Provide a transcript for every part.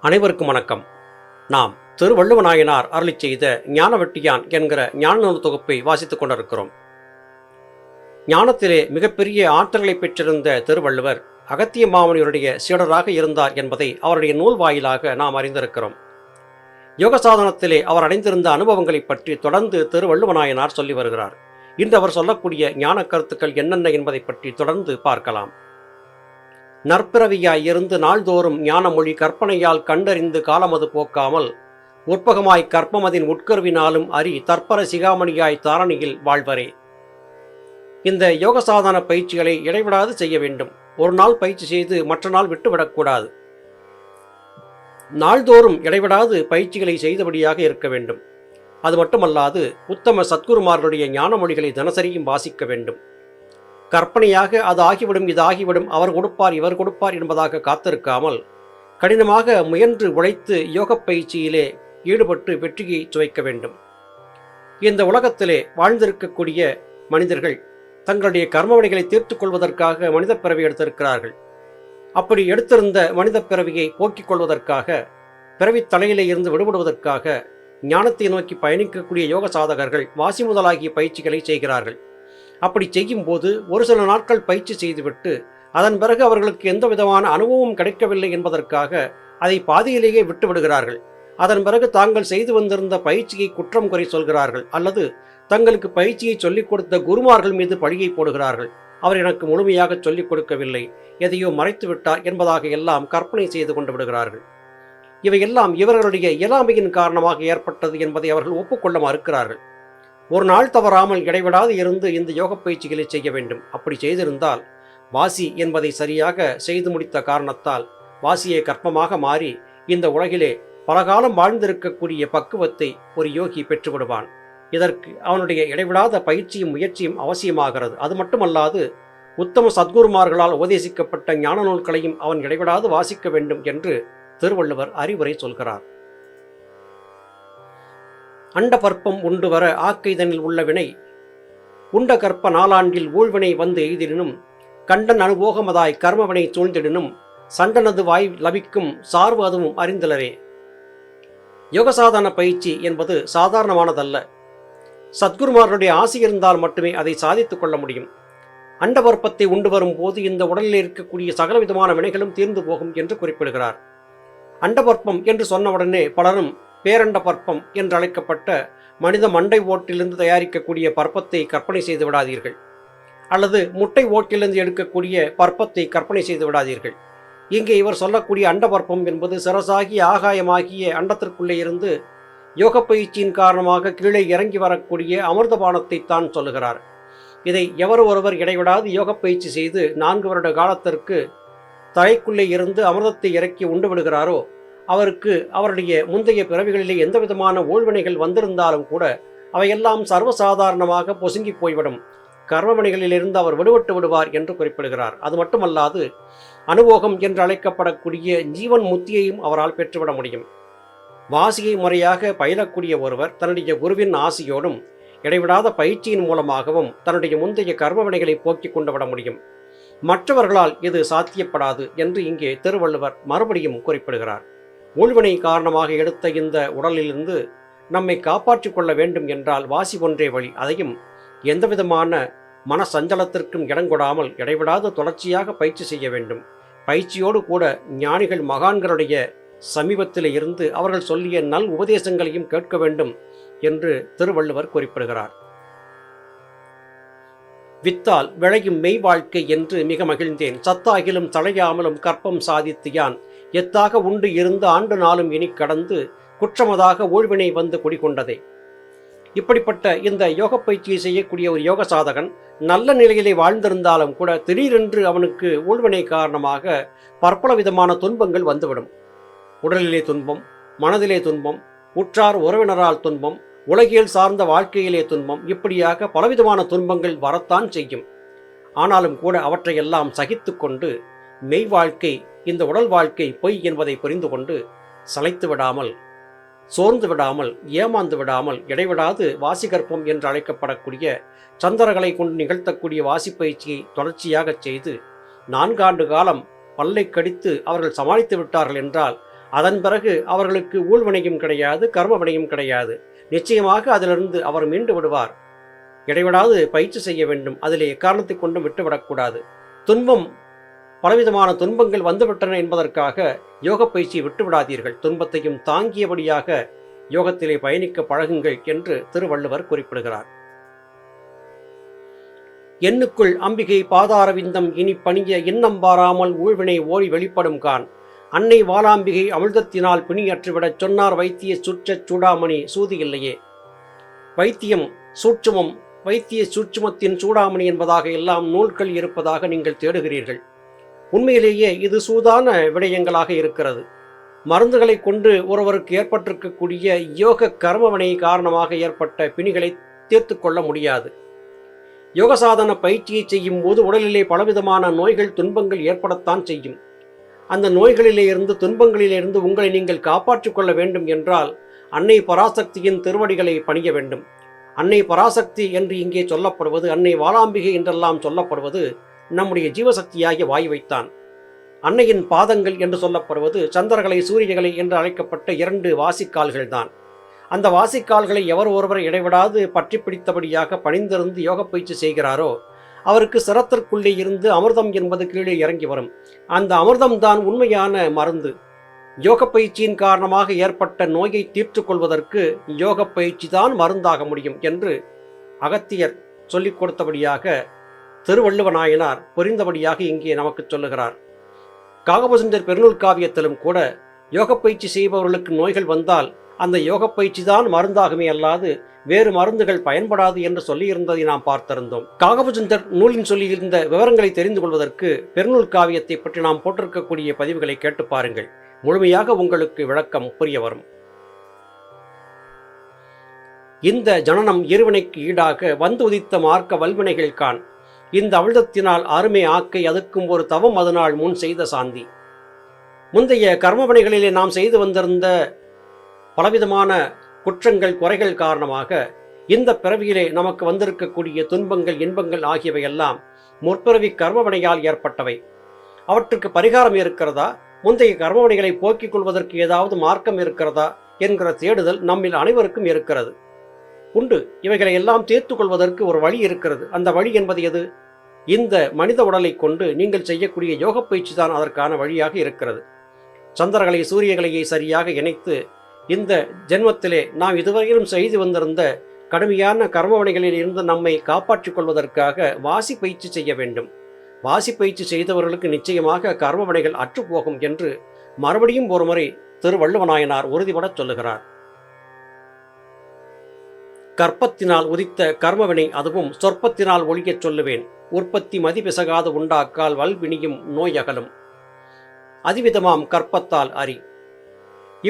அனைவருக்கும் வணக்கம். நாம் திருவள்ளுவநாயனார் அருளி செய்த ஞானவெட்டியான் என்கிற ஞான நூல் தொகுப்பை வாசித்துக் கொண்டிருக்கிறோம். ஞானத்திலே மிகப்பெரிய ஆற்றல்களை பெற்றிருந்த திருவள்ளுவர் அகத்திய மாமனியருடைய சீடராக இருந்தார் என்பதை அவருடைய நூல் வாயிலாக நாம் அறிந்திருக்கிறோம். யோக சாதனத்திலே அவர் அடைந்திருந்த அனுபவங்களைப் பற்றி தொடர்ந்து திருவள்ளுவநாயனார் சொல்லி வருகிறார். இன்று அவர் சொல்லக்கூடிய ஞான கருத்துக்கள் என்னென்ன என்பதை பற்றி தொடர்ந்து பார்க்கலாம். நற்பிறவியாய் இருந்து நாள்தோறும் ஞானமொழி கற்பனையால் கண்டறிந்து காலமது போக்காமல் உற்பகமாய் கற்பமதின் உட்கருவினாலும் அறி தற்பர சிகாமணியாய் தாரணியில் வாழ்வரே. இந்த யோக சாதன பயிற்சிகளை இடைவிடாது செய்ய வேண்டும். ஒரு நாள் பயிற்சி செய்து மற்ற நாள் விட்டுவிடக்கூடாது நாள்தோறும் இடைவிடாது பயிற்சிகளை செய்தபடியாக இருக்க வேண்டும். அது மட்டுமல்லாது உத்தம சத்குருமார்களுடைய ஞானமொழிகளை தினசரியும் வாசிக்க வேண்டும். கற்பனையாக அது ஆகிவிடும் இது ஆகிவிடும் அவர் கொடுப்பார் இவர் கொடுப்பார் என்பதாக காத்திருக்காமல் கடினமாக முயன்று உழைத்து யோகப் பயிற்சியிலே ஈடுபட்டு வெற்றியை சுவைக்க வேண்டும். இந்த உலகத்திலே வாழ்ந்திருக்கக்கூடிய மனிதர்கள் தங்களுடைய கர்மவணிகளை தீர்த்துக் கொள்வதற்காக மனித பிறவி எடுத்திருக்கிறார்கள். அப்படி எடுத்திருந்த மனித பிறவியை போக்கிக் கொள்வதற்காக பிறவி தலையிலே இருந்து விடுபடுவதற்காக ஞானத்தை நோக்கி பயணிக்கக்கூடிய யோக சாதகர்கள் வாசி முதலாகிய பயிற்சிகளை செய்கிறார்கள். அப்படி செய்யும் போது ஒரு சில நாட்கள் பயிற்சி செய்துவிட்டு அதன் பிறகு அவர்களுக்கு எந்த விதமான அனுபவம் கிடைக்கவில்லை என்பதற்காக அதை பாதியிலேயே விட்டு விடுகிறார்கள் அதன் பிறகு தாங்கள் செய்து வந்திருந்த பயிற்சியை குற்றம் குறை சொல்கிறார்கள் அல்லது தங்களுக்கு பயிற்சியை சொல்லிக் கொடுத்த குருமார்கள் மீது பழியை போடுகிறார்கள். அவர் எனக்கு முழுமையாக சொல்லிக் கொடுக்கவில்லை எதையோ மறைத்து விட்டார் என்பதாக எல்லாம் கற்பனை செய்து கொண்டு விடுகிறார்கள். இவையெல்லாம் இவர்களுடைய இயலாமையின் காரணமாக ஏற்பட்டது என்பதை அவர்கள் ஒப்புக்கொள்ள மறுக்கிறார்கள். ஒரு நாள் தவறாமல் இடைவிடாது இருந்து இந்த யோக பயிற்சிகளை செய்ய வேண்டும். அப்படி செய்திருந்தால் வாசி என்பதை சரியாக செய்து முடித்த காரணத்தால் வாசியை கற்பமாக மாறி இந்த உலகிலே பலகாலம் வாழ்ந்திருக்கக்கூடிய பக்குவத்தை ஒரு யோகி பெற்றுவிடுவான் இதற்கு அவனுடைய இடைவிடாத பயிற்சியும் முயற்சியும் அவசியமாகிறது. அது மட்டுமல்லாது உத்தம சத்குருமார்களால் உபதேசிக்கப்பட்ட ஞான நூல்களையும் அவன் இடைவிடாது வாசிக்க வேண்டும் என்று திருவள்ளுவர் அறிவுரை சொல்கிறார். அண்ட பற்பம் உண்டு வர ஆக்கைதனில் உள்ள வினை. உண்ட கற்ப நாளாண்டில் ஊழ்வினை வந்து எய்திடினும் கண்டன் அனுபோகமதாய் கர்மவினை சூழ்ந்திடினும் சண்டனது வாய் லபிக்கும் சார்வு அதுவும் அறிந்தலரே. யோகசாதன பயிற்சி என்பது சாதாரணமானதல்ல. சத்குருமாரனுடைய ஆசை இருந்தால் மட்டுமே அதை சாதித்துக் கொள்ள முடியும். அண்டபர்ப்பத்தை உண்டு வரும்போது இந்த உடலில் இருக்கக்கூடிய சகலவிதமான வினைகளும் தீர்ந்து போகும் என்று குறிப்பிடுகிறார். அண்டபர்ப்பம் என்று சொன்னவுடனே பலரும் பேரண்ட பற்பம் என்றழைக்கப்பட்ட மனித மண்டை ஓட்டிலிருந்து தயாரிக்கக்கூடிய பற்பத்தை கற்பனை செய்து விடாதீர்கள். அல்லது முட்டை ஓட்டிலிருந்து எடுக்கக்கூடிய பற்பத்தை கற்பனை செய்து விடாதீர்கள். இங்கே இவர் சொல்லக்கூடிய அண்டபற்பம் என்பது சிரசாகிய ஆகாயமாகிய அண்டத்திற்குள்ளே இருந்து யோக பயிற்சியின் காரணமாக கீழே இறங்கி வரக்கூடிய அமிர்தபானத்தை தான் சொல்லுகிறார். இதை எவர் ஒருவர் இடைவிடாது யோக பயிற்சி செய்து நான்கு வருட காலத்திற்கு தலைக்குள்ளே இருந்து அமிர்தத்தை இறக்கி உண்டு விடுகிறாரோ அவருக்கு அவருடைய முந்தைய பிறவிகளிலே எந்த விதமான ஊழ்வினைகள் வந்திருந்தாலும் கூட அவையெல்லாம் சர்வசாதாரணமாக பொசுங்கி போய்விடும். கர்மவினைகளிலிருந்து அவர் விடுபட்டு விடுவார் என்று குறிப்பிடுகிறார். அது மட்டுமல்லாது அனுபோகம் என்று அழைக்கப்படக்கூடிய ஜீவன் முத்தியையும் அவரால் பெற்றுவிட முடியும். வாசியை முறையாக பயிலக்கூடிய ஒருவர் தன்னுடைய குருவின் ஆசியோடும் இடைவிடாத பயிற்சியின் மூலமாகவும் தன்னுடைய முந்தைய கர்மவினைகளை போக்கிக் கொண்டு விட முடியும். மற்றவர்களால் இது சாத்தியப்படாது என்று இங்கே திருவள்ளுவர் மறுபடியும் குறிப்பிடுகிறார். ஊழ்வினை காரணமாக எடுத்த இந்த உடலிலிருந்து நம்மை காப்பாற்றிக் கொள்ள வேண்டும் என்றால் வாசி ஒன்றே வழி. அதையும் எந்தவிதமான மன சஞ்சலத்திற்கும் இடங்கொடாமல் இடைவிடாத தொடர்ச்சியாக பயிற்சி செய்ய வேண்டும். பயிற்சியோடு கூட ஞானிகள் மகான்களுடைய சமீபத்தில் இருந்து அவர்கள் சொல்லிய நல் உபதேசங்களையும் கேட்க வேண்டும் என்று திருவள்ளுவர் குறிப்பிடுகிறார். வித்தால் விளையும் மெய் வாழ்க்கை என்று மிக மகிழ்ந்தேன். சத்தாகிலும் தலையாமலும் கற்பம் சாதித்து யான். எத்தாக உண்டு இருந்து ஆண்டு நாளும் இனி கடந்து குற்றமதாக ஊழ்வினை வந்து குடிகொண்டதே. இப்படிப்பட்ட இந்த யோக பயிற்சியை செய்யக்கூடிய ஒரு யோக சாதகன் நல்ல நிலையிலே வாழ்ந்திருந்தாலும் கூட திடீரென்று அவனுக்கு ஊழ்வினை காரணமாக பற்பல விதமான துன்பங்கள் வந்துவிடும். உடலிலே துன்பம் மனதிலே துன்பம் உற்றார் உறவினரால் துன்பம் உலகியல் சார்ந்த வாழ்க்கையிலே துன்பம் இப்படியாக பலவிதமான துன்பங்கள் வரத்தான் செய்யும். ஆனாலும் கூட அவற்றையெல்லாம் சகித்து கொண்டு மெய் வாழ்க்கை இந்த உடல் வாழ்க்கை பொய் என்பதை புரிந்து கொண்டு சளைத்து விடாமல் சோர்ந்து விடாமல் ஏமாந்து விடாமல் இடைவிடாது வாசிகற்பம் என்று அழைக்கப்படக்கூடிய சந்திரகளை கொண்டு நிகழ்த்தக்கூடிய வாசிப்பயிற்சியை தொடர்ச்சியாகச் செய்து நான்காண்டு காலம் பல்லை கடித்து அவர்கள் சமாளித்து விட்டார்கள் என்றால் அதன் பிறகு அவர்களுக்கு ஊழ்வினையும் கிடையாது கர்மவினையும் கிடையாது. நிச்சயமாக அதிலிருந்து அவர் மீண்டு விடுவார் இடைவிடாது பயிற்சி செய்ய வேண்டும். அதிலே எக்காரணத்தை கொண்டும் விட்டுவிடக்கூடாது. துன்பம் பலவிதமான துன்பங்கள் வந்துவிட்டன என்பதற்காக யோக பயிற்சியை விட்டுவிடாதீர்கள். துன்பத்தையும் தாங்கியபடியாக யோகத்திலே பயணிக்க பழகுங்கள் என்று திருவள்ளுவர் குறிப்பிடுகிறார். எண்ணுக்குள் அம்பிகை பாதாரவிந்தம் இனி பணிய இன்னம் பாராமல் ஊழ்வினை ஓடி வெளிப்படும் கான். அன்னை வாலாம்பிகை அமிழ்தத்தினால் பிணியற்றுவிடச் சொன்னார் வைத்திய சுற்ற சூடாமணி சூதி இல்லையே. வைத்தியம் சூட்சுமம் வைத்திய சூட்சுமத்தின் சூடாமணி என்பதாக எல்லாம் நூல்கள் இருப்பதாக நீங்கள் தேடுகிறீர்கள். உண்மையிலேயே இது சூதான விடயங்களாக இருக்கிறது. மருந்துகளை கொண்டு ஒருவருக்கு ஏற்பட்டிருக்கக்கூடிய யோக கர்மவினை காரணமாக ஏற்பட்ட பிணிகளை தீர்த்து கொள்ள முடியாது. யோக சாதன பயிற்சியை செய்யும் போது உடலிலே பலவிதமான நோய்கள் துன்பங்கள் ஏற்படத்தான் செய்யும். அந்த நோய்களிலே இருந்து துன்பங்களிலே இருந்து உங்களை நீங்கள் காப்பாற்றிக் கொள்ள வேண்டும் என்றால் அன்னை பராசக்தியின் திருவடிகளை பணிய வேண்டும். அன்னை பராசக்தி என்று இங்கே சொல்லப்படுவது அன்னை வாலாம்பிகை என்றெல்லாம் சொல்லப்படுவது நம்முடைய ஜீவசக்தியாகிய வாயுவைத்தான். அன்னையின் பாதங்கள் என்று சொல்லப்படுவது சந்திரகலை சூரியகலை என்று அழைக்கப்பட்ட இரண்டு வாசிக்கால்கள்தான். அந்த வாசிக்கால்களை எவர் ஒருவர் இடைவிடாது பற்றி பிடித்தபடியாக பணிந்திருந்து யோக பயிற்சி செய்கிறாரோ அவருக்கு சிரத்திற்குள்ளே இருந்து அமிர்தம் என்பது கீழே இறங்கி வரும். அந்த அமிர்தம் தான் உண்மையான மருந்து. யோக பயிற்சியின் காரணமாக ஏற்பட்ட நோயை தீர்த்து கொள்வதற்கு யோக பயிற்சி தான் மருந்தாக முடியும் என்று அகத்தியர் சொல்லிக் கொடுத்தபடியாக திருவள்ளுவ நாயனார் புரிந்தபடியாக இங்கே நமக்கு சொல்லுகிறார். காகபசுந்தர் பெருநூல் காவியத்திலும் கூட யோக பயிற்சி செய்பவர்களுக்கு நோய்கள் வந்தால் அந்த யோக பயிற்சி தான் மருந்தாகுமே அல்லாது வேறு மருந்துகள் பயன்படாது என்று சொல்லியிருந்ததை நாம் பார்த்திருந்தோம். காகபுஜந்தர் நூலின் சொல்லியிருந்த விவரங்களை தெரிந்து கொள்வதற்கு பெருநூல் காவியத்தை பற்றி நாம் போட்டிருக்கக்கூடிய பதிவுகளை கேட்டு பாருங்கள். முழுமையாக உங்களுக்கு விளக்கம் புரிய வரும். இந்த ஜனனம் இருவினைக்கு ஈடாக வந்து உதித்த மார்க்க வல்வினைகள் கான் இந்த அவிழ்தத்தினால் அருமை ஆக்கை அதுக்கும் ஒரு தவம் அதனால் முன் செய்த சாந்தி. முந்தைய கர்மபணிகளிலே நாம் செய்து வந்திருந்த பலவிதமான குற்றங்கள் குறைகள் காரணமாக இந்த பிறவியிலே நமக்கு வந்திருக்கக்கூடிய துன்பங்கள் இன்பங்கள் ஆகியவையெல்லாம் முற்பிறவி கர்மவினையால் ஏற்பட்டவை. அவற்றுக்கு பரிகாரம் இருக்கிறதா? முந்தைய கர்மவினைகளை போக்கிக் கொள்வதற்கு ஏதாவது மார்க்கம் இருக்கிறதா? என்கிற தேடுதல் நம்மில் அனைவருக்கும் இருக்கிறது. உண்டு. இவைகளை எல்லாம் தீர்த்து கொள்வதற்கு ஒரு வழி இருக்கிறது. அந்த வழி என்பது எது? இந்த மனித உடலை கொண்டு நீங்கள் செய்யக்கூடிய யோக பயிற்சி தான் அதற்கான வழியாக இருக்கிறது. சந்திரகளை சூரியகலையை சரியாக இணைத்து இந்த ஜென்மத்திலே நாம் இதுவரையிலும் செய்து வந்திருந்த கடுமையான கர்மவனைகளில் இருந்து நம்மை காப்பாற்றிக் கொள்வதற்காக வாசி பயிற்சி செய்ய வேண்டும். வாசி பயிற்சி செய்தவர்களுக்கு நிச்சயமாக கர்மவனைகள் அற்றுப்போகும் என்று மறுபடியும் ஒருமுறை திருவள்ளுவநாயனார் உறுதிபட சொல்லுகிறார். கற்பத்தினால் உதித்த கர்மவினை அதுவும் சொற்பத்தினால் ஒழியச் சொல்லுவேன். உற்பத்தி மதிபிசகாது உண்டாக்கால் வல்வினியும் நோய் அகலும் அதிவிதமாம் கற்பத்தால் அறி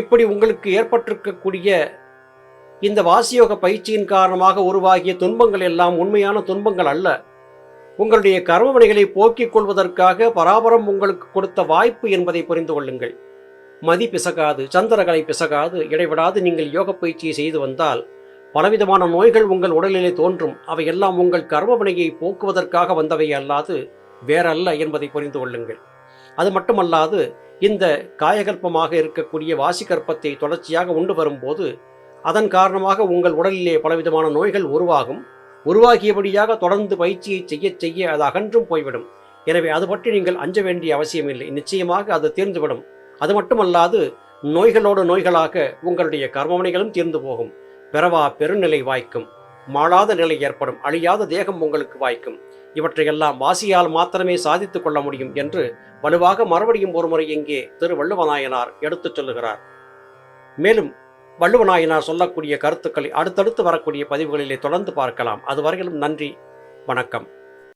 இப்படி உங்களுக்கு ஏற்பட்டிருக்கக்கூடிய இந்த வாசியோக பயிற்சியின் காரணமாக உருவாகிய துன்பங்கள் எல்லாம் உண்மையான துன்பங்கள் அல்ல. உங்களுடைய கர்மவினைகளை போக்கிக் கொள்வதற்காக பராபரம் உங்களுக்கு கொடுத்த வாய்ப்பு என்பதை புரிந்து கொள்ளுங்கள். மதி பிசகாது சந்திரகலை பிசகாது இடைவிடாது நீங்கள் யோக பயிற்சியை செய்து வந்தால் பலவிதமான நோய்கள் உங்கள் உடலிலே தோன்றும். அவையெல்லாம் உங்கள் கர்மவினையை போக்குவதற்காக வந்தவை அல்லாது வேறல்ல என்பதை புரிந்து கொள்ளுங்கள். அது மட்டுமல்லாது இந்த காயகல்பமாக இருக்கக்கூடிய வாசிகற்பத்தை தொடர்ச்சியாக உண்டு வரும்போது அதன் காரணமாக உங்கள் உடலிலே பலவிதமான நோய்கள் உருவாகும். உருவாகியபடியாக தொடர்ந்து பயிற்சியை செய்ய செய்ய அது அகன்றும் போய்விடும். எனவே அது பற்றி நீங்கள் அஞ்ச வேண்டிய அவசியமில்லை நிச்சயமாக அது தீர்ந்துவிடும். அது மட்டுமல்லாது நோய்களோடு நோய்களாக உங்களுடைய கர்மமனைகளும் தீர்ந்து போகும். பிறவா பெருநிலை வாய்க்கும். மாளாத நிலை ஏற்படும். அழியாத தேகம் உங்களுக்கு வாய்க்கும். இவற்றையெல்லாம் வாசியால் மாத்திரமே சாதித்துக் கொள்ள முடியும் என்று வலுவாக மறுபடியும் ஒருமுறை இங்கே திரு வள்ளுவநாயனார் எடுத்துச் சொல்லுகிறார். மேலும் வள்ளுவநாயனார் சொல்லக்கூடிய கருத்துக்களை அடுத்தடுத்து வரக்கூடிய பதிவுகளிலே தொடர்ந்து பார்க்கலாம். அதுவரையிலும் நன்றி வணக்கம்.